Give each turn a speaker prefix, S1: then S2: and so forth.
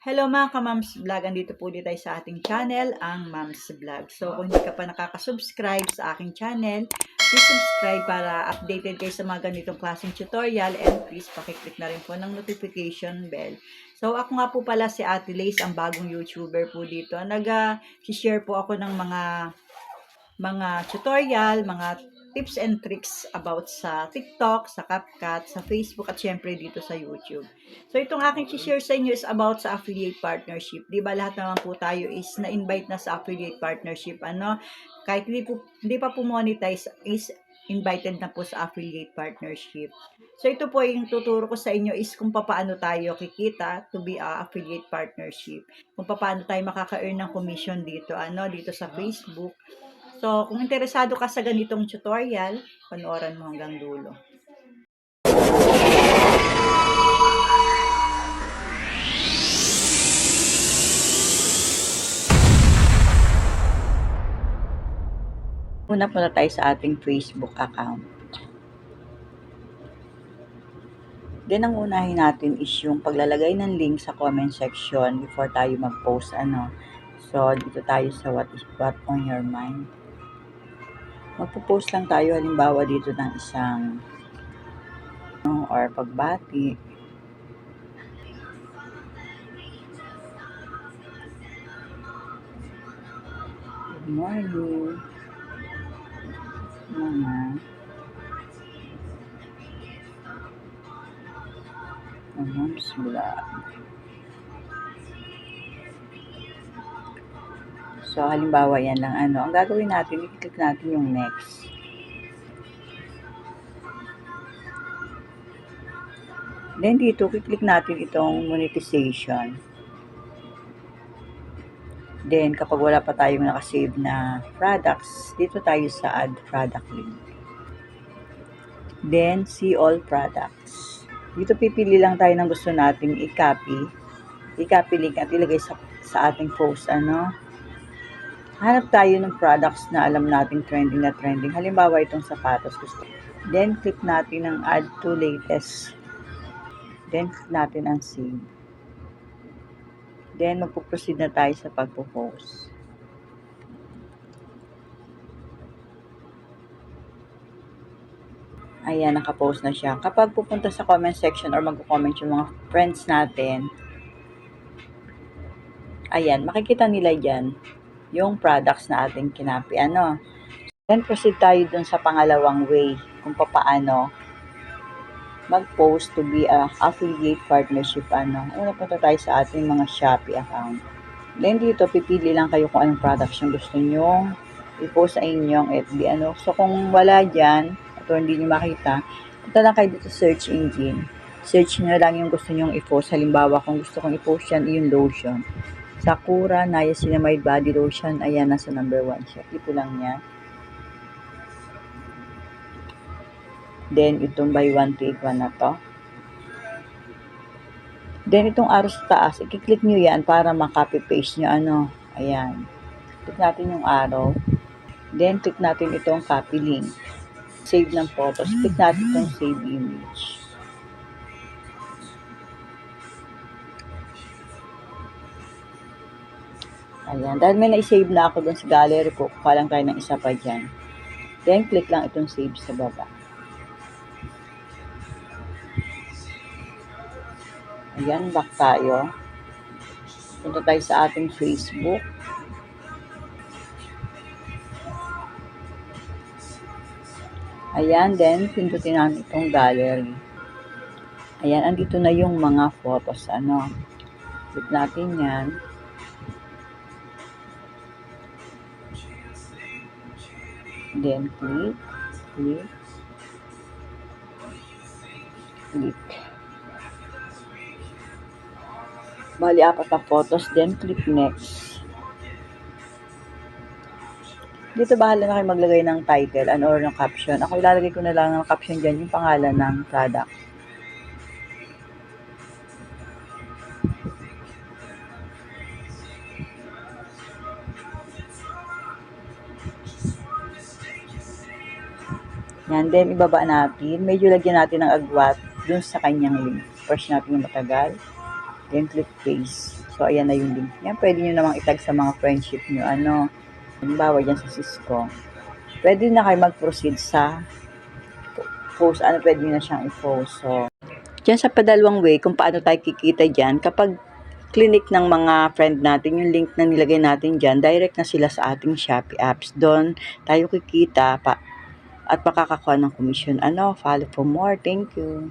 S1: Hello mga ka-Mams Vlog, andito po ulit tayo sa ating channel, ang Mams Vlog. So kung hindi ka pa nakaka-subscribe sa aking channel, please subscribe para updated kayo sa mga ganitong klaseng tutorial and please pakiclick na rin po ng notification bell. So ako nga po pala si Ate Lace, ang bagong YouTuber po dito. Nag-share po ako ng mga mga tutorial, mga tips and tricks about sa TikTok, sa CapCut, sa Facebook, at syempre dito sa YouTube. So, itong aking share sa inyo is about sa affiliate partnership. Di ba lahat naman po tayo is na-invite na sa affiliate partnership. Ano? Kahit hindi, po, hindi pa po monetize, is invited na po sa affiliate partnership. So, ito po yung tuturo ko sa inyo is kung paano tayo kikita to be a affiliate partnership. Kung paano tayo makaka-earn ng commission dito, ano, dito sa Facebook. So, kung interesado ka sa ganitong tutorial, panoorin mo hanggang dulo. Una muna tayo sa ating Facebook account. Then, ang unahin natin is yung paglalagay ng link sa comment section before tayo mag-post, ano. So, dito tayo sa what is what on your mind magpo-post lang tayo halimbawa dito ng isang no, or pagbati. Good morning. Mga Mom's Vlog So, halimbawa yan lang ano. Ang gagawin natin, i-click natin yung next. Then dito, i-click natin itong monetization. Then, kapag wala pa tayong nakasave na products, dito tayo sa add product link. Then, see all products. Dito pipili lang tayo ng gusto nating i-copy. I-copy link at ilagay sa, sa ating post, ano hanap tayo ng products na alam nating trending na trending. Halimbawa, itong sapatos. Gusto. Then, click natin ang add to latest. Then, click natin ang save. Then, magpo-proceed na tayo sa pagpo-post. Ayan, nakapost na siya. Kapag pupunta sa comment section or magko-comment yung mga friends natin, ayan, makikita nila dyan yung products na ating kinapi. Ano? Then proceed tayo dun sa pangalawang way kung paano mag-post to be a affiliate partnership. Ano? Una punta tayo sa ating mga Shopee account. Then dito, pipili lang kayo kung anong products yung gusto nyo i-post sa inyong FB. Ano? So kung wala dyan, at hindi nyo makita, punta lang kayo dito search engine. Search nyo lang yung gusto nyong i-post. Halimbawa, kung gusto kong i-post yan, yung lotion. Sakura Niacinamide Body Lotion. Ayan, nasa number 1 siya. Ito lang niya. Then, itong buy one take one na to. Then, itong arrow sa taas, i-click nyo yan para makopy-paste nyo. Ano? Ayan. Click natin yung arrow. Then, click natin itong copy link. Save ng photos. Click natin itong save image. Ayan. Dahil may na-save na ako dun sa gallery ko, kuha lang tayo ng isa pa dyan. Then, click lang itong save sa baba. Ayan, back tayo. Punta tayo sa ating Facebook. Ayan, then, pindutin natin itong gallery. Ayan, andito na yung mga photos. Ano, click natin yan. Then, click, click, click. Bali, apat na photos. Then, click next. Dito bahala na kayo maglagay ng title and or ng caption. Ako ilalagay ko na lang ng caption dyan yung pangalan ng product. Yan, then ibaba natin. Medyo lagyan natin ng agwat dun sa kanyang link. First natin yung matagal. Then click paste. So, ayan na yung link. Yan, pwede nyo namang itag sa mga friendship nyo. Ano, halimbawa dyan sa Cisco. Pwede na kayo mag-proceed sa post. Ano, pwede nyo na siyang i-post. So, dyan sa padalawang way, kung paano tayo kikita dyan, kapag clinic ng mga friend natin, yung link na nilagay natin dyan, direct na sila sa ating Shopee apps. Doon, tayo kikita pa, at makakakuha ng commission. Ano, follow for more. Thank you.